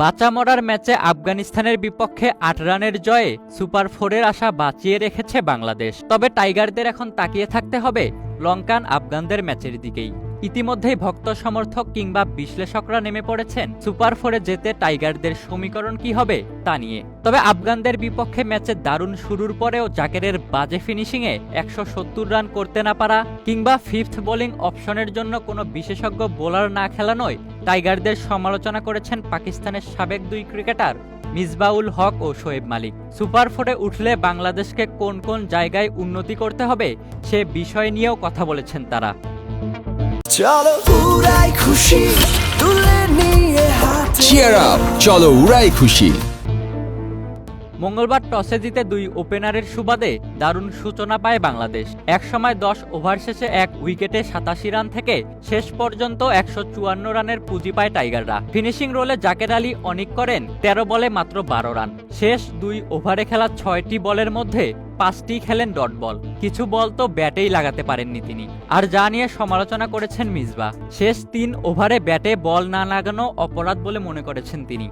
বাঁচা মরার ম্যাচে আফগানিস্তানের বিপক্ষে আট রানের জয়ে সুপার ফোরের আশা বাঁচিয়ে রেখেছে বাংলাদেশ। তবে টাইগারদের এখন তাকিয়ে থাকতে হবে লঙ্কান আফগানদের ম্যাচের দিকেই। ইতিমধ্যেই ভক্ত সমর্থক কিংবা বিশ্লেষকরা নেমে পড়েছেন, সুপার ফোরে যেতে টাইগারদের সমীকরণ কি হবে তা নিয়ে। তবে আফগানদের বিপক্ষে ম্যাচে দারুণ শুরুর পরেও জাকেরের বাজে ফিনিশিংয়ে একশো সত্তর রান করতে না পারা কিংবা ফিফথ বোলিং অপশনের জন্য কোনো বিশেষজ্ঞ বোলার না খেলানোয় টাইগারদের সমালোচনা করেছেন পাকিস্তানের সাবেক দুই ক্রিকেটার মিসবাউল হক ও শোয়েব মালিক। সুপার ফোরে উঠলে বাংলাদেশকে কোন কোন জায়গায় উন্নতি করতে হবে সে বিষয় নিয়েও কথা বলেছেন তারা। চলো উড়াই খুশি তুলে নিয়ে হাতে চিয়ার আপ চলো উড়াই খুশি। মঙ্গলবার টসে জিতে দুই ওপেনারের সুবাদে দারুণ সূচনা পায় বাংলাদেশ। একসময় দশ ওভার শেষে এক উইকেটে সাতাশি রান থেকে শেষ পর্যন্ত একশো চুয়ান্ন রানের পুঁজি পায় টাইগাররা। ফিনিশিং রোলে জাকের আলী অনিক করেন তেরো বলে মাত্র বারো রান। শেষ দুই ওভারে খেলা ছয়টি বলের মধ্যে পাঁচটি খেলেন ডট বল। কিছু বল তো ব্যাটেই লাগাতে পারেননি তিনি। আর যা নিয়ে সমালোচনা করেছেন মিসবা। শেষ তিন ওভারে ব্যাটে বল না লাগানো অপরাধ বলে মনে করেছেন তিনি।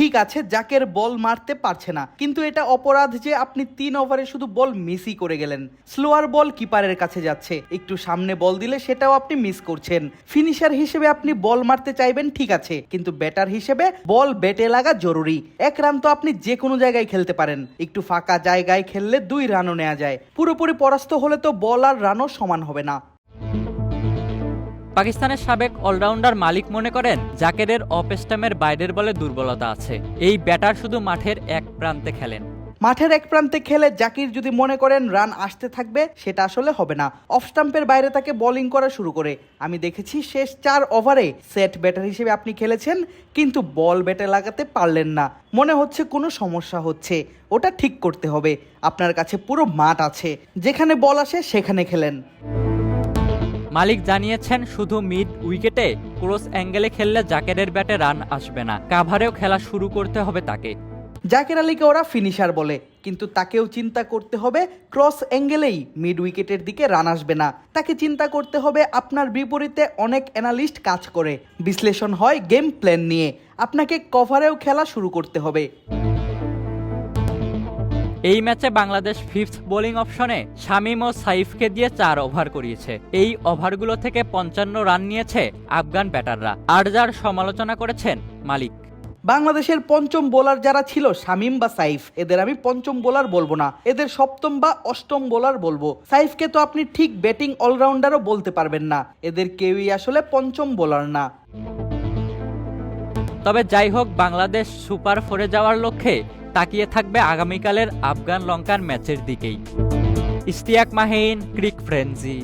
ঠিক আছে, জাকের বল মারতে পারছে না। কিন্তু এটা অপরাধ যে আপনি তিন ওভারে শুধু বল মিসই করে গেলেন। স্লোয়ার বল কিপারের কাছে যাচ্ছে। একটু সামনে বল দিলে সেটাও আপনি মিস করছেন। ফিনিশার হিসেবে আপনি বল মারতে চাইবেন, ঠিক আছে। কিন্তু ব্যাটার হিসেবে বল ব্যাটে লাগা জরুরি। এক রান তো আপনি যে কোনো জায়গায় খেলতে পারেন। একটু ফাঁকা জায়গায় খেললে দুই রানও নেওয়া যায়। পুরোপুরি পরাস্ত হলে তো বল আর রানও সমান হবে না। পাকিস্তানের সাবেক অলরাউন্ডার মালিক মনে করেন, জাকেরের অফ স্টাম্পের বাইরের বলে দুর্বলতা আছে। এই ব্যাটার শুধু মাঠের এক প্রান্তে খেলেন। মাঠের এক প্রান্তে খেলে জাকির যদি মনে করেন রান আসতে থাকবে, সেটা আসলে হবে না। অফ স্টাম্পের বাইরে তাকে বোলিং করা শুরু করে। আমি দেখেছি শেষ চার ওভারে সেট ব্যাটার হিসেবে আপনি খেলেছেন, কিন্তু বল ব্যাটে লাগাতে পারলেন না। মনে হচ্ছে কোনো সমস্যা হচ্ছে। ওটা ঠিক করতে হবে। আপনার কাছে পুরো মাঠ আছে। যেখানে বল আসে, সেখানে খেলেন। মালিক জানিয়েছেন, শুধু মিড উইকেটে ক্রস অ্যাঙ্গেলে খেললে জাকেরের ব্যাটে রান আসবে না। কাভারেও খেলা শুরু করতে হবে তাকে। জাকির আলীকে ওরা ফিনিশার বলে, কিন্তু তাকেও চিন্তা করতে হবে, ক্রস অ্যাঙ্গেলেই মিড উইকেটের দিকে রান আসবে না। তাকে চিন্তা করতে হবে, আপনার বিপরীতে অনেক অ্যানালিস্ট কাজ করে। বিশ্লেষণ হয় গেম প্ল্যান নিয়ে। আপনাকে কভারেও খেলা শুরু করতে হবে। এই ম্যাচে বাংলাদেশ ফিফথ বোলিং অপশনে শামীম ও সাইফকে দিয়ে চার ওভার করিয়েছে। এই ওভারগুলো থেকে পঞ্চান্ন রান নিয়েছে আফগান ব্যাটাররা। আর যার সমালোচনা করেছেন মালিক। বাংলাদেশের পঞ্চম বোলার যারা ছিল শামিম বা সাইফ এদের আমি পঞ্চম বোলার বলব না। এদের সপ্তম বা অষ্টম বোলার বলব। সাইফকে তো আপনি ঠিক ব্যাটিং অলরাউন্ডারও বলতে পারবেন না। এদের কেউই আসলে পঞ্চম বোলার না। তবে যাই হোক বাংলাদেশ সুপার ফোরে যাওয়ার লক্ষ্যে তাকিয়ে থাকবে আগামীকালের আফগান লঙ্কার ম্যাচের দিকেই। ইস্তিয়াক মাহিন ক্রিক ফ্রেন্সি।